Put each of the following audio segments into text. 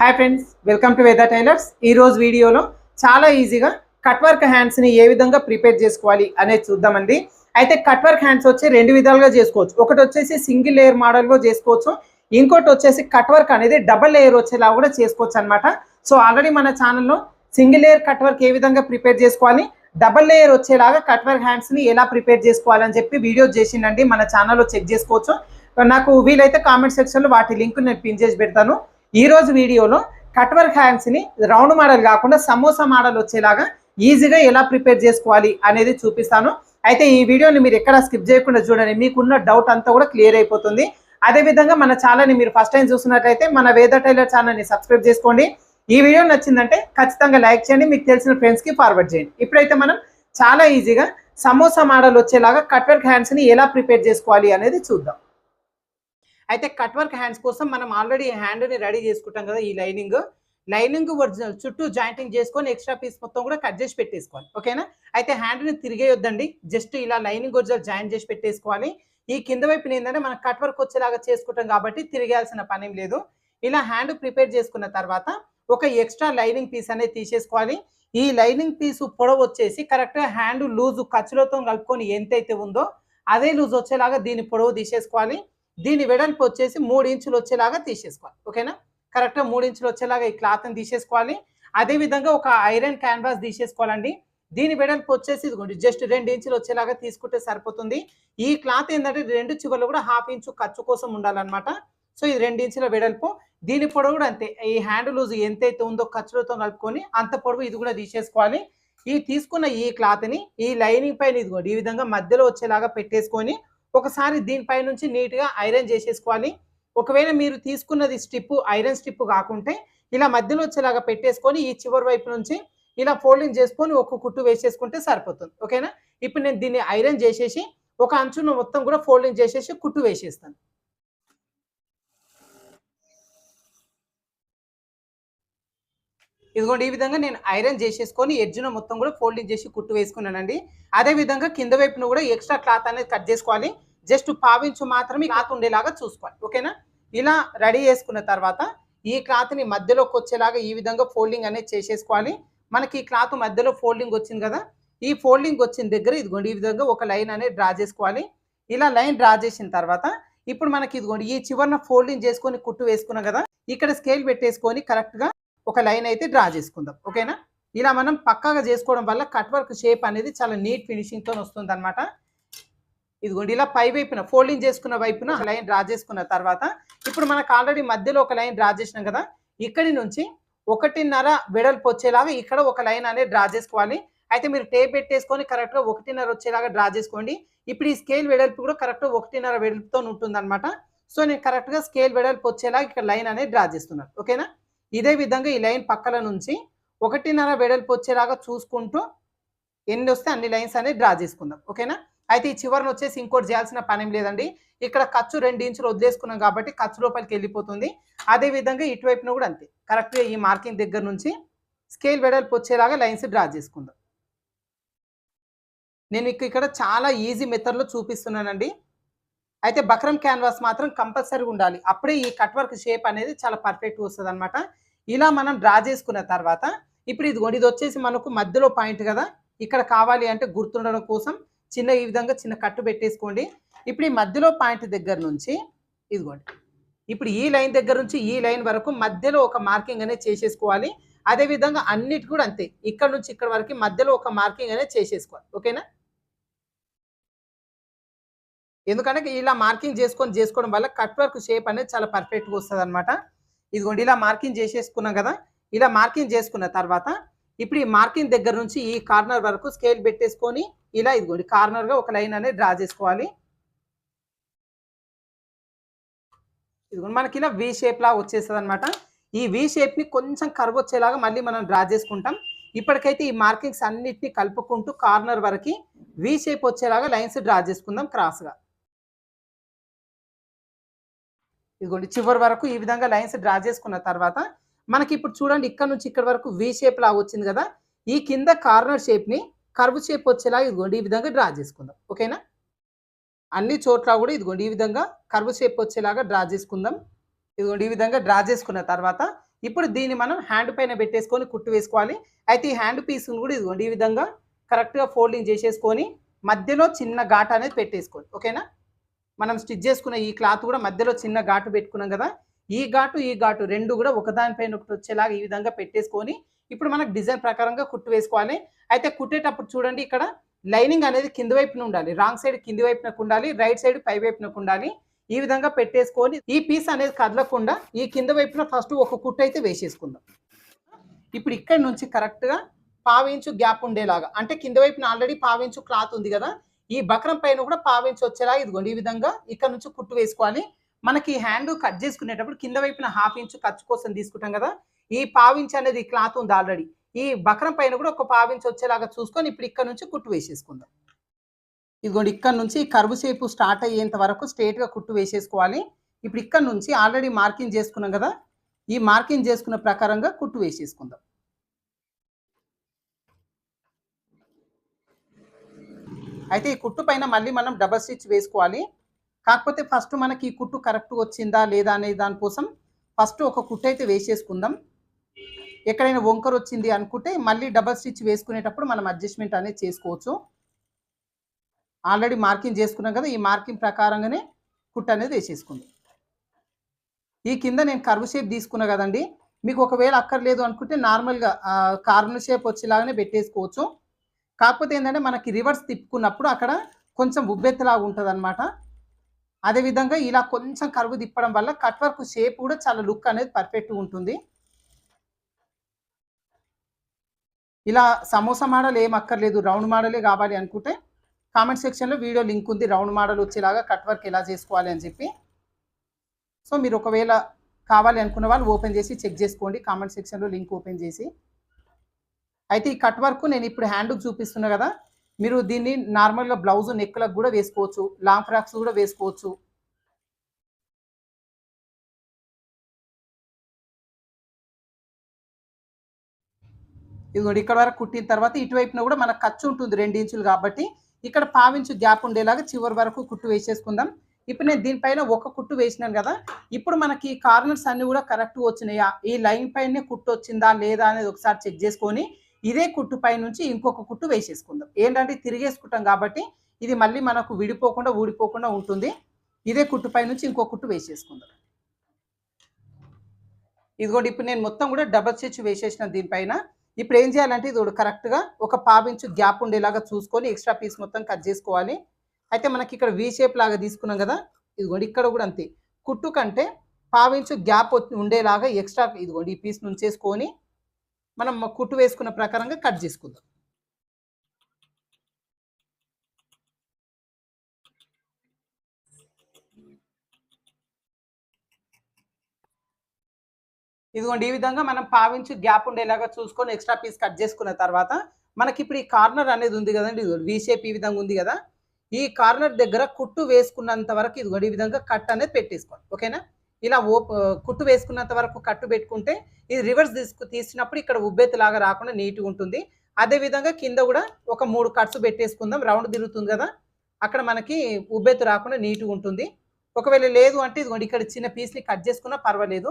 Hi friends welcome to Veda tailors ఈ రోజు వీడియోలో చాలా ఈజీగా కట్ వర్క్ హ్యాండ్స్ని ఏ విధంగా ప్రిపేర్ చేసుకోవాలి అనేది చూద్దామండి. అయితే కట్ వర్క్ హ్యాండ్స్ వచ్చి రెండు విధాలుగా చేసుకోవచ్చు. ఒకటి వచ్చేసి సింగిల్ లేయర్ మోడల్లో చేసుకోవచ్చు. ఇంకోటి వచ్చేసి కట్ వర్క్ అనేది డబల్ లేయర్ వచ్చేలా కూడా చేసుకోవచ్చు అనమాట సో ఆల్రెడీ మన ఛానల్లో సింగిల్ లేయర్ కట్ వర్క్ ఏ విధంగా ప్రిపేర్ చేసుకోవాలి డబల్ లేయర్ వచ్చేలాగా కట్ వర్క్ హ్యాండ్స్ని ఎలా ప్రిపేర్ చేసుకోవాలని చెప్పి వీడియో చేసిండండి. మన ఛానల్లో చెక్ చేసుకోవచ్చు. నాకు వీలైతే కామెంట్ సెక్షన్లో వాటి లింక్ నేను పిన్ చేసి పెడతాను. ఈరోజు వీడియోలో కట్ వర్క్ రౌండ్ మోడల్ కాకుండా సమోసా మోడల్ వచ్చేలాగా ఈజీగా ఎలా ప్రిపేర్ చేసుకోవాలి అనేది చూపిస్తాను. అయితే ఈ వీడియోని మీరు ఎక్కడ స్కిప్ చేయకుండా చూడండి. మీకున్న డౌట్ అంతా కూడా క్లియర్ అయిపోతుంది. అదే విధంగా మన ఛానల్ని మీరు ఫస్ట్ టైం చూసినట్లయితే మన వేద టైలర్ ఛానల్ని సబ్స్క్రైబ్ చేసుకోండి. ఈ వీడియో నచ్చిందంటే ఖచ్చితంగా లైక్ చేయండి. మీకు తెలిసిన ఫ్రెండ్స్కి ఫార్వర్డ్ చేయండి. ఇప్పుడైతే మనం చాలా ఈజీగా సమోసా మోడల్ వచ్చేలాగా కట్ వర్క్ హ్యాండ్స్ని ఎలా ప్రిపేర్ చేసుకోవాలి అనేది చూద్దాం. అయితే కట్ వర్క్ హ్యాండ్స్ కోసం మనం ఆల్రెడీ హ్యాండ్ని రెడీ చేసుకుంటాం కదా ఈ లైనింగ్. లైనింగ్ ఒరిజినల్ చుట్టూ జాయింటింగ్ చేసుకొని ఎక్స్ట్రా పీస్ మొత్తం కూడా కట్ చేసి పెట్టేసుకోవాలి. ఓకేనా? అయితే హ్యాండ్ని తిరిగేయొద్దండి. జస్ట్ ఇలా లైనింగ్ ఒరిజినల్ జాయిన్ చేసి పెట్టేసుకోవాలి. ఈ కింద వైపున ఏంటంటే మనం కట్ వర్క్ వచ్చేలాగా చేసుకుంటాం కాబట్టి తిరిగేయాల్సిన పని లేదు. ఇలా హ్యాండ్ ప్రిపేర్ చేసుకున్న తర్వాత ఒక ఎక్స్ట్రా లైనింగ్ పీస్ అనేది తీసేసుకోవాలి. ఈ లైనింగ్ పీస్ పొడవు వచ్చేసి కరెక్ట్గా హ్యాండ్ లూజు ఖర్చులతో కలుపుకొని ఎంతైతే ఉందో అదే లూజ్ వచ్చేలాగా దీని పొడవు తీసేసుకోవాలి. దీని వెడల్పు వచ్చేసి మూడు ఇంచులు వచ్చేలాగా తీసేసుకోవాలి. ఓకేనా? కరెక్ట్గా మూడు ఇంచులు వచ్చేలాగా ఈ క్లాత్ని తీసేసుకోవాలి. అదే విధంగా ఒక ఐరన్ క్యాన్వాస్ తీసేసుకోవాలండి. దీని వెడల్పు వచ్చేసి ఇదిగోండి జస్ట్ రెండు ఇంచులు వచ్చేలాగా తీసుకుంటే సరిపోతుంది. ఈ క్లాత్ ఏంటంటే రెండు చివర్లు కూడా హాఫ్ ఇంచు ఖర్చు కోసం ఉండాలన్నమాట. సో ఇది రెండు ఇంచుల వెడల్పు. దీని పొడవు కూడా అంతే. ఈ హ్యాండ్ లూజ్ ఎంతైతే ఉందో ఖర్చులతో కలుపుకొని అంత పొడవు ఇది కూడా తీసేసుకోవాలి. ఈ తీసుకున్న ఈ క్లాత్ని ఈ లైనింగ్ పైన ఇదిగోండి ఈ విధంగా మధ్యలో వచ్చేలాగా పెట్టేసుకొని ఒకసారి దీనిపై నుంచి నీట్గా ఐరన్ చేసేసుకోవాలి. ఒకవేళ మీరు తీసుకున్నది స్ట్రిప్ ఐరన్ స్ట్రిప్ కాకుంటే ఇలా మధ్యలో వచ్చేలాగా పెట్టేసుకొని ఈ చివరి వైపు నుంచి ఇలా ఫోల్డింగ్ చేసుకొని ఒక కుట్టు వేసేసుకుంటే సరిపోతుంది. ఓకేనా ఇప్పుడు నేను దీన్ని ఐరన్ చేసేసి ఒక అంచును మొత్తం కూడా ఫోల్డింగ్ చేసేసి కుట్టు వేసేస్తాను. ఇదిగోండి ఈ విధంగా నేను ఐరన్ చేసేసుకొని ఎడ్జ్ను మొత్తం కూడా ఫోల్డింగ్ చేసి కుట్టు వేసుకున్నానండి. అదే విధంగా కింద వైపున కూడా ఎక్స్ట్రా క్లాత్ అనేది కట్ చేసుకోవాలి. జస్ట్ పావించు మాత్రమే క్లాత్ ఉండేలాగా చూసుకోవాలి. ఓకేనా? ఇలా రెడీ చేసుకున్న తర్వాత ఈ క్లాత్ని మధ్యలోకి వచ్చేలాగా ఈ విధంగా ఫోల్డింగ్ అనేది చేసేసుకోవాలి. మనకి ఈ క్లాత్ మధ్యలో ఫోల్డింగ్ వచ్చింది కదా? ఈ ఫోల్డింగ్ వచ్చిన దగ్గర ఇదిగోండి ఈ విధంగా ఒక లైన్ అనేది డ్రా చేసుకోవాలి. ఇలా లైన్ డ్రా చేసిన తర్వాత ఇప్పుడు మనకి ఇదిగోండి ఈ చివరన ఫోల్డింగ్ చేసుకొని కుట్టు వేసుకున్నాం కదా? ఇక్కడ స్కేల్ పెట్టేసుకొని కరెక్ట్గా ఒక లైన్ అయితే డ్రా చేసుకుందాం. ఓకేనా? ఇలా మనం పక్కాగా చేసుకోవడం వల్ల కట్ వర్క్ షేప్ అనేది చాలా నీట్ ఫినిషింగ్తో వస్తుంది అనమాట ఇదిగోండి ఇలా పై వైపున ఫోల్డింగ్ చేసుకున్న వైపున లైన్ డ్రా చేసుకున్న తర్వాత ఇప్పుడు మనకు ఆల్రెడీ మధ్యలో ఒక లైన్ డ్రా చేసినాం కదా ఇక్కడి నుంచి ఒకటిన్నర వెడల్పు వచ్చేలాగా ఇక్కడ ఒక లైన్ అనేది డ్రా చేసుకోవాలి. అయితే మీరు టేప్ పెట్టేసుకొని కరెక్ట్గా ఒకటిన్నర వచ్చేలాగా డ్రా చేసుకోండి. ఇప్పుడు ఈ స్కేల్ వెడల్పు కూడా కరెక్ట్గా ఒకటిన్నర వెడల్పుతో ఉంటుంది అనమాట సో నేను కరెక్ట్గా స్కేల్ వెడల్పు వచ్చేలాగా ఇక్కడ లైన్ అనేది డ్రా చేస్తున్నాను. ఓకేనా? ఇదే విధంగా ఈ లైన్ పక్కల నుంచి ఒకటిన్నర వెడల్పు వచ్చేలాగా చూసుకుంటూ ఎన్ని వస్తే అన్ని లైన్స్ అనేది డ్రా చేసుకుందాం. ఓకేనా? అయితే ఈ చివరిని వచ్చేసి ఇంకోటి చేయాల్సిన పని ఏం లేదండి. ఇక్కడ ఖర్చు రెండు ఇంచులు వదిలేసుకున్నాం కాబట్టి ఖర్చు లోపలికి వెళ్ళిపోతుంది. అదే విధంగా ఇటువైపున కూడా అంతే. కరెక్ట్గా ఈ మార్కింగ్ దగ్గర నుంచి స్కేల్ వెడల్పు వచ్చేలాగా లైన్స్ డ్రా చేసుకుందాం. నేను ఇక్కడ చాలా ఈజీ మెథడ్లో చూపిస్తున్నానండి. అయితే బక్రం క్యాన్వాస్ మాత్రం కంపల్సరీగా ఉండాలి. అప్పుడే ఈ కట్ వర్క్ షేప్ అనేది చాలా పర్ఫెక్ట్ వస్తుంది అనమాట ఇలా మనం డ్రా చేసుకున్న తర్వాత ఇప్పుడు ఇది ఇది వచ్చేసి మనకు మధ్యలో పాయింట్ కదా. ఇక్కడ కావాలి అంటే గుర్తుండడం కోసం చిన్న ఈ విధంగా చిన్న కట్టు పెట్టేసుకోండి. ఇప్పుడు ఈ మధ్యలో పాయింట్ దగ్గర నుంచి ఇదిగోండి. ఇప్పుడు ఈ లైన్ దగ్గర నుంచి ఈ లైన్ వరకు మధ్యలో ఒక మార్కింగ్ అనేది చేసేసుకోవాలి. అదే విధంగా అన్నిటి కూడా అంతే. ఇక్కడ నుంచి ఇక్కడ వరకు మధ్యలో ఒక మార్కింగ్ అనేది చేసేసుకోవాలి. ఓకేనా? ఎందుకంటే ఇలా మార్కింగ్ చేసుకొని చేసుకోవడం వల్ల కట్ వర్క్ షేప్ అనేది చాలా పర్ఫెక్ట్గా వస్తుంది అనమాట ఇదిగోండి ఇలా మార్కింగ్ చేసేసుకున్నాం కదా. ఇలా మార్కింగ్ చేసుకున్న తర్వాత ఇప్పుడు ఈ మార్కింగ్ దగ్గర నుంచి ఈ కార్నర్ వరకు స్కేల్ పెట్టేసుకొని ఇలా ఇదిగోండి కార్నర్గా ఒక లైన్ అనేది డ్రా చేసుకోవాలి. ఇదిగోండి మనకి ఇలా వి షేప్ లాగా వచ్చేస్తుంది అనమాట ఈ వి షేప్ని కొంచెం కర్వ్ వచ్చేలాగా మళ్ళీ మనం డ్రా చేసుకుంటాం. ఇప్పటికైతే ఈ మార్కింగ్స్ అన్నిటిని కలుపుకుంటూ కార్నర్ వరకు వి షేప్ వచ్చేలాగా లైన్స్ డ్రా చేసుకుందాం క్రాస్గా ఇదిగోండి చివరి వరకు ఈ విధంగా లైన్స్ డ్రా చేసుకున్న తర్వాత మనకి ఇప్పుడు చూడండి ఇక్కడ నుంచి ఇక్కడ వరకు వి షేప్ లాగా వచ్చింది కదా ఈ కింద కార్నర్ షేప్ని కర్వ్ షేప్ వచ్చేలా ఇదిగోండి ఈ విధంగా డ్రా చేసుకుందాం. ఓకేనా అన్ని చోట్ల కూడా ఇదిగోండి ఈ విధంగా కర్వ్ షేప్ వచ్చేలాగా డ్రా చేసుకుందాం. ఇదిగోండి ఈ విధంగా డ్రా చేసుకున్న తర్వాత ఇప్పుడు దీన్ని మనం హ్యాండ్ పైన పెట్టేసుకొని కుట్టు వేసుకోవాలి. అయితే ఈ హ్యాండ్ పీస్ని కూడా ఇదిగోండి ఈ విధంగా కరెక్ట్గా ఫోల్డింగ్ చేసేసుకొని మధ్యలో చిన్న ఘాట్ అనేది పెట్టేసుకోండి. ఓకేనా మనం స్టిచ్ చేసుకున్న ఈ క్లాత్ కూడా మధ్యలో చిన్న ఘాటు పెట్టుకున్నాం కదా ఈ ఘాటు ఈ ఘాటు రెండు కూడా ఒకదానిపైన ఒకటి వచ్చేలాగా ఈ విధంగా పెట్టేసుకొని ఇప్పుడు మనకు డిజైన్ ప్రకారంగా కుట్టు వేసుకోవాలి. అయితే కుట్టేటప్పుడు చూడండి ఇక్కడ లైనింగ్ అనేది కింది వైపున ఉండాలి. రాంగ్ సైడ్ కింది వైపునకు ఉండాలి రైట్ సైడ్ పై వైపునకు ఉండాలి. ఈ విధంగా పెట్టేసుకొని ఈ పీస్ అనేది కదలకుండా ఈ కింద వైపున ఫస్ట్ ఒక కుట్టు అయితే వేసేసుకుందాం. ఇప్పుడు ఇక్కడ నుంచి కరెక్ట్గా పావించు గ్యాప్ ఉండేలాగా అంటే కింద వైపున ఆల్రెడీ పావించు క్లాత్ ఉంది కదా ఈ బక్రం పైన కూడా పావించు వచ్చేలాగా ఇదిగోండి ఈ విధంగా ఇక్కడ నుంచి కుట్టు వేసుకోవాలి. మనకి హ్యాండ్ కట్ చేసుకునేటప్పుడు కింద వైపున హాఫ్ ఇంచు ఖర్చు కోసం తీసుకుంటాం కదా ఈ పావించ్ అనేది క్లాత్ ఉంది ఆల్రెడీ. ఈ బక్రం పైన కూడా ఒక పావించ్ వచ్చేలాగా చూసుకొని ఇప్పుడు ఇక్కడ నుంచి కుట్టు వేసేసుకుందాం. ఇదిగోండి ఇక్కడ నుంచి కరువు షేపు స్టార్ట్ అయ్యేంత వరకు స్ట్రేట్గా కుట్టు వేసేసుకోవాలి. ఇప్పుడు ఇక్కడ నుంచి ఆల్రెడీ మార్కింగ్ చేసుకున్నాం కదా ఈ మార్కింగ్ చేసుకున్న ప్రకారంగా కుట్టు వేసేసుకుందాం. అయితే ఈ కుట్టు పైన మళ్ళీ మనం డబల్ స్టిచ్ వేసుకోవాలి. కాకపోతే ఫస్ట్ మనకి ఈ కుట్టు కరెక్ట్ వచ్చిందా లేదా అనే దానికోసం ఫస్ట్ ఒక కుట్టు అయితే వేసేసుకుందాం. ఎక్కడైనా వంకర వచ్చింది అనుకుంటే మళ్ళీ డబల్ స్టిచ్ వేసుకునేటప్పుడు మనం అడ్జస్ట్మెంట్ అనేది చేసుకోవచ్చు. ఆల్రెడీ మార్కింగ్ చేసుకున్నాం కదా ఈ మార్కింగ్ ప్రకారంగానే కుట్టు అనేది వేసేసుకుంది. ఈ కింద నేను కర్వ్ షేప్ తీసుకున్నా కదండి మీకు ఒకవేళ అక్కర్లేదు అనుకుంటే నార్మల్గా కార్నర్ షేప్ వచ్చేలాగానే పెట్టేసుకోవచ్చు. కాకపోతే ఏంటంటే మనకి రివర్స్ తిప్పుకున్నప్పుడు అక్కడ కొంచెం ఉబ్బెత్తలాగా ఉంటుంది అనమాట అదేవిధంగా ఇలా కొంచెం కరువు తిప్పడం వల్ల కట్ వర్క్ షేప్ కూడా చాలా లుక్ అనేది పర్ఫెక్ట్గా ఉంటుంది. ఇలా సమోసా మోడల్ ఏం అక్కర్లేదు రౌండ్ మోడలే కావాలి అనుకుంటే కామెంట్ సెక్షన్లో వీడియో లింక్ ఉంది రౌండ్ మోడల్ వచ్చేలాగా కట్ వర్క్ ఎలా చేసుకోవాలి అని చెప్పి. సో మీరు ఒకవేళ కావాలి అనుకున్న వాళ్ళు ఓపెన్ చేసి చెక్ చేసుకోండి కామెంట్ సెక్షన్లో లింక్ ఓపెన్ చేసి. అయితే ఈ కట్ వర్క్ నేను ఇప్పుడు హ్యాండ్కి చూపిస్తున్నా కదా మీరు దీన్ని నార్మల్గా బ్లౌజ్ నెక్లకు కూడా వేసుకోవచ్చు. లాంగ్ ఫ్రాక్స్ కూడా వేసుకోవచ్చు. ఇదిగోండి ఇక్కడ వరకు కుట్టిన తర్వాత ఇటువైపున కూడా మనకు ఖర్చు ఉంటుంది రెండు ఇంచులు కాబట్టి ఇక్కడ పావించు గ్యాప్ ఉండేలాగా చివరి వరకు కుట్టు వేసేసుకుందాం. ఇప్పుడు నేను దీనిపైన ఒక కుట్టు వేసినాను కదా ఇప్పుడు మనకి కార్నర్స్ అన్ని కూడా కరెక్ట్ వచ్చినాయా? ఈ లైన్ పైనే కుట్టు వచ్చిందా లేదా అనేది ఒకసారి చెక్ చేసుకొని ఇదే కుట్టు పై నుంచి ఇంకొక కుట్టు వేసేసుకుందాం. ఏంటంటే తిరిగేసుకుంటాం కాబట్టి ఇది మళ్ళీ మనకు విడిపోకుండా ఊడిపోకుండా ఉంటుంది. ఇదే కుట్టు పై నుంచి ఇంకో కుట్టు వేసేసుకుందాం. ఇదిగోండి ఇప్పుడు నేను మొత్తం కూడా డబల్ స్టిచ్ వేసేసిన దీనిపైన. ఇప్పుడు ఏం చేయాలంటే ఇది కరెక్ట్గా ఒక పావించు గ్యాప్ ఉండేలాగా చూసుకొని ఎక్స్ట్రా పీస్ మొత్తం కట్ చేసుకోవాలి. అయితే మనకి ఇక్కడ వీ షేప్ లాగా తీసుకున్నాం కదా ఇదిగోండి ఇక్కడ కూడా అంతే. కుట్టు కంటే పావించు గ్యాప్ ఉండేలాగా ఎక్స్ట్రా ఇదిగోండి ఈ పీస్ నుంచేసుకొని మనం కుట్టు వేసుకున్న ప్రకారంగా కట్ చేసుకుందాం. ఇదిగోండి ఈ విధంగా మనం పావించి గ్యాప్ ఉండేలాగా చూసుకొని ఎక్స్ట్రా పీస్ కట్ చేసుకున్న తర్వాత మనకి ఇప్పుడు ఈ కార్నర్ అనేది ఉంది కదండి ఇదిగోండి వి షేప్ ఈ విధంగా ఉంది కదా. ఈ కార్నర్ దగ్గర కుట్టు వేసుకున్నంత వరకు ఇదిగోండి ఈ విధంగా కట్ అనేది పెట్టేసుకోండి ఓకేనా? ఇలా ఓప్ కుట్టు వేసుకున్నంత వరకు కట్టు పెట్టుకుంటే ఇది రివర్స్ తీసుకు తీసినప్పుడు ఇక్కడ ఉబ్బెత్తులాగా రాకుండా నీట్గా ఉంటుంది. అదే విధంగా కింద కూడా ఒక మూడు కట్స్ పెట్టేసుకుందాం. రౌండ్ తిరుగుతుంది కదా. అక్కడ మనకి ఉబ్బెత్తు రాకుండా నీట్గా ఉంటుంది. ఒకవేళ లేదు అంటే ఇదిగోండి ఇక్కడ చిన్న పీస్ని కట్ చేసుకున్నా పర్వాలేదు.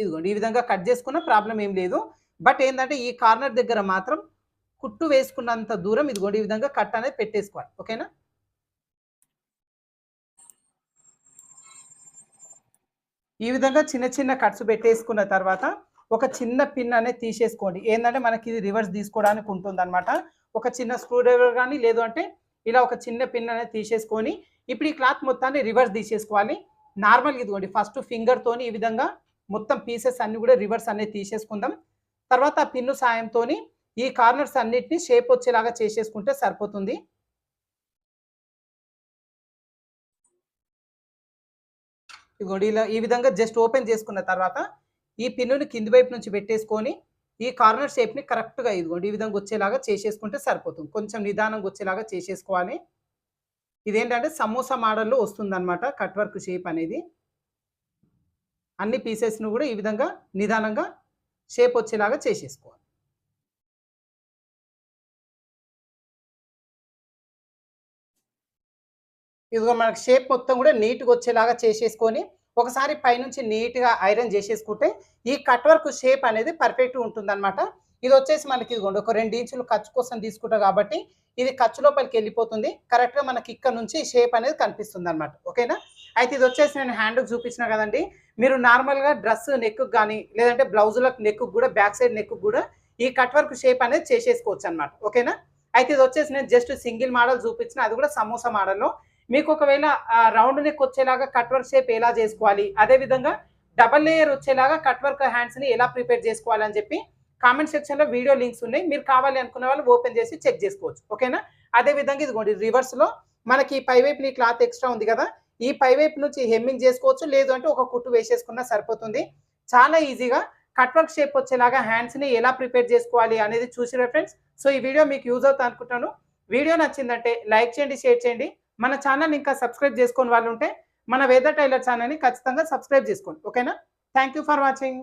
ఇదిగోండి ఈ విధంగా కట్ చేసుకున్న ప్రాబ్లం ఏం లేదు. బట్ ఏంటంటే ఈ కార్నర్ దగ్గర మాత్రం కుట్టు వేసుకున్నంత దూరం ఇదిగోండి ఈ విధంగా కట్ అనేది పెట్టేసుకోవాలి. ఓకేనా? ఈ విధంగా చిన్న చిన్న కట్స్ పెట్టేసుకున్న తర్వాత ఒక చిన్న పిన్ అనేది తీసేసుకోండి. ఏంటంటే మనకి ఇది రివర్స్ తీసుకోవడానికి ఉంటుంది ఒక చిన్న స్క్రూ డ్రైవర్ కానీ లేదు అంటే ఇలా ఒక చిన్న పిన్ అనేది తీసేసుకొని ఇప్పుడు ఈ క్లాత్ మొత్తాన్ని రివర్స్ తీసేసుకోవాలి. నార్మల్గా ఇదిగోండి ఫస్ట్ ఫింగర్తోని ఈ విధంగా మొత్తం పీసెస్ అన్ని కూడా రివర్స్ అనేది తీసేసుకుందాం. తర్వాత ఆ పిన్ను సాయంతో ఈ కార్నర్స్ అన్నిటిని షేప్ వచ్చేలాగా చేసేసుకుంటే సరిపోతుంది. ఇదిగోండి ఇలా ఈ విధంగా జస్ట్ ఓపెన్ చేసుకున్న తర్వాత ఈ పిన్నుని కింది వైపు నుంచి పెట్టేసుకొని ఈ కార్నర్ షేప్ని కరెక్ట్గా ఇదిగోండి ఈ విధంగా వచ్చేలాగా చేసేసుకుంటే సరిపోతుంది. కొంచెం నిదానంగా వచ్చేలాగా చేసేసుకోవాలి. ఇదేంటంటే సమోసా మోడల్లో వస్తుందన్నమాట కట్ వర్క్ షేప్ అనేది. అన్ని పీసెస్ను కూడా ఈ విధంగా నిదానంగా షేప్ వచ్చేలాగా చేసేసుకోవాలి. ఇదిగో మనకి షేప్ మొత్తం కూడా నీట్గా వచ్చేలాగా చేసేసుకొని ఒకసారి పైనుంచి నీట్గా ఐరన్ చేసేసుకుంటే ఈ కట్ వర్క్ షేప్ అనేది పర్ఫెక్ట్గా ఉంటుందన్నమాట. ఇది వచ్చేసి మనకి ఇదిగోండి ఒక రెండు ఇంచులు ఖర్చు కోసం తీసుకుంటాం కాబట్టి ఇది ఖర్చు లోపలికి వెళ్ళిపోతుంది. కరెక్ట్గా మనకి ఇక్కడ నుంచి షేప్ అనేది కనిపిస్తుంది అనమాట ఓకేనా అయితే ఇది వచ్చేసి నేను హ్యాండ్కి చూపించిన కదండి. మీరు నార్మల్గా డ్రెస్ నెక్కు కానీ లేదంటే బ్లౌజులకు నెక్కు కూడా బ్యాక్ సైడ్ నెక్కు కూడా ఈ కట్ వర్క్ షేప్ అనేది చేసేసుకోవచ్చు అనమాట ఓకేనా అయితే ఇది వచ్చేసి నేను జస్ట్ సింగిల్ మోడల్ చూపించిన అది కూడా సమోసా మోడల్లో మీకు ఒకవేళ రౌండ్ నెక్ వచ్చేలాగా కట్ వర్క్ షేప్ ఎలా చేసుకోవాలి? అదే విధంగా డబల్ లేయర్ వచ్చేలాగా కట్ వర్క్ హ్యాండ్స్ని ఎలా ప్రిపేర్ చేసుకోవాలి అని చెప్పి కామెంట్ సెక్షన్లో వీడియో లింక్స్ ఉన్నాయి. మీరు కావాలి అనుకున్న వాళ్ళు ఓపెన్ చేసి చెక్ చేసుకోవచ్చు. ఓకేనా? అదే విధంగా ఇదిగోండి రివర్స్లో మనకి పై వైపు క్లాత్ ఎక్స్ట్రా ఉంది కదా? ఈ పై వైపు నుంచి హెమ్మింగ్ చేసుకోవచ్చు. లేదు అంటే ఒక కుట్టు వేసేసుకున్నా సరిపోతుంది. చాలా ఈజీగా కట్ వర్క్ షేప్ వచ్చేలాగా హ్యాండ్స్ని ఎలా ప్రిపేర్ చేసుకోవాలి అనేది చూసిరా ఫ్రెండ్స్. సో ఈ వీడియో మీకు యూజ్ అవుతా అనుకుంటాను వీడియో నచ్చిందంటే లైక్ చేయండి షేర్ చేయండి. మన ఛానల్ ఇంకా సబ్స్క్రైబ్ చేసుకొని వాళ్ళు ఉంటే మన వేద టైలర్ ఛానల్ని ఖచ్చితంగా సబ్స్క్రైబ్ చేసుకోండి. ఓకేనా? Thank you for watching.